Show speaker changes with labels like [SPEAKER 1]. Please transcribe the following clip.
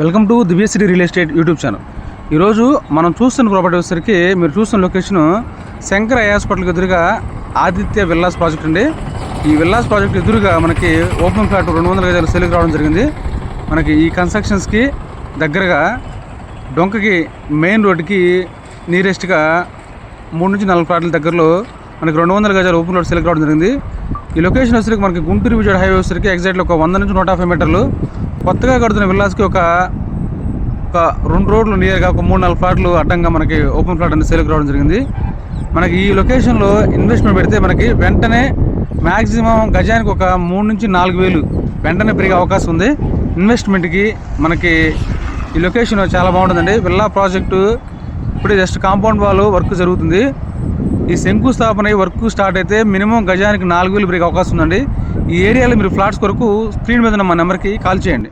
[SPEAKER 1] Welcome to Divya real estate YouTube channel. ఈరోజు మనం చూస్తున్న ప్రాపర్టీ వచ్చేసరికి మీరు చూస్తున్న లొకేషన్ శంకర్ ఐ హాస్పిటల్కి ఎదురుగా ఆదిత్య విల్లాస్ ప్రాజెక్ట్ అండి. ఈ విల్లాస్ ప్రాజెక్ట్ ఎదురుగా మనకి ఓపెన్ ఫ్లాట్ రెండు వందల గజాలు సేల్కి రావడం జరిగింది. మనకి ఈ కన్స్ట్రక్షన్స్కి దగ్గరగా డొంకకి మెయిన్ రోడ్డుకి నియరెస్ట్గా మూడు నుంచి నాలుగు ఫ్లాట్ల దగ్గరలో మనకి రెండు వందల గజాలు ఓపెన్ రోడ్ సెలెక్ట్ రావడం జరిగింది. ఈ లొకేషన్ వచ్చేసరికి మనకి గుంటూరు విజయవాడ హైవే వచ్చేసరికి ఎగ్జాక్ట్లీ ఒక వంద నుంచి నూట యాభై మీటర్లు కొత్తగా కడుతున్న విల్లాస్కి ఒక ఒక రెండు రోడ్లు నియర్గా ఒక మూడు నాలుగు ఫ్లాట్లు అడ్డంగా మనకి ఓపెన్ ఫ్లాట్ అనేది సేల్కి రావడం జరిగింది. మనకి ఈ లొకేషన్లో ఇన్వెస్ట్మెంట్ పెడితే మనకి వెంటనే మ్యాక్సిమం గజానికి ఒక మూడు నుంచి నాలుగు వేలు వెంటనే పెరిగే అవకాశం ఉంది. ఇన్వెస్ట్మెంట్కి మనకి ఈ లొకేషన్ చాలా బాగుంటుందండి. విల్లా ప్రాజెక్టు ఇప్పుడే జస్ట్ కాంపౌండ్ వాల్ వర్క్ జరుగుతుంది. ఈ శంకుస్థాపన వర్క్ స్టార్ట్ అయితే మినిమం గజానికి నాలుగు వేలు పెరిగే అవకాశం ఉందండి. ఈ ఏరియాలో మీరు ఫ్లాట్స్ కొరకు స్క్రీన్ మీద ఉన్న మా నెంబర్కి కాల్ చేయండి.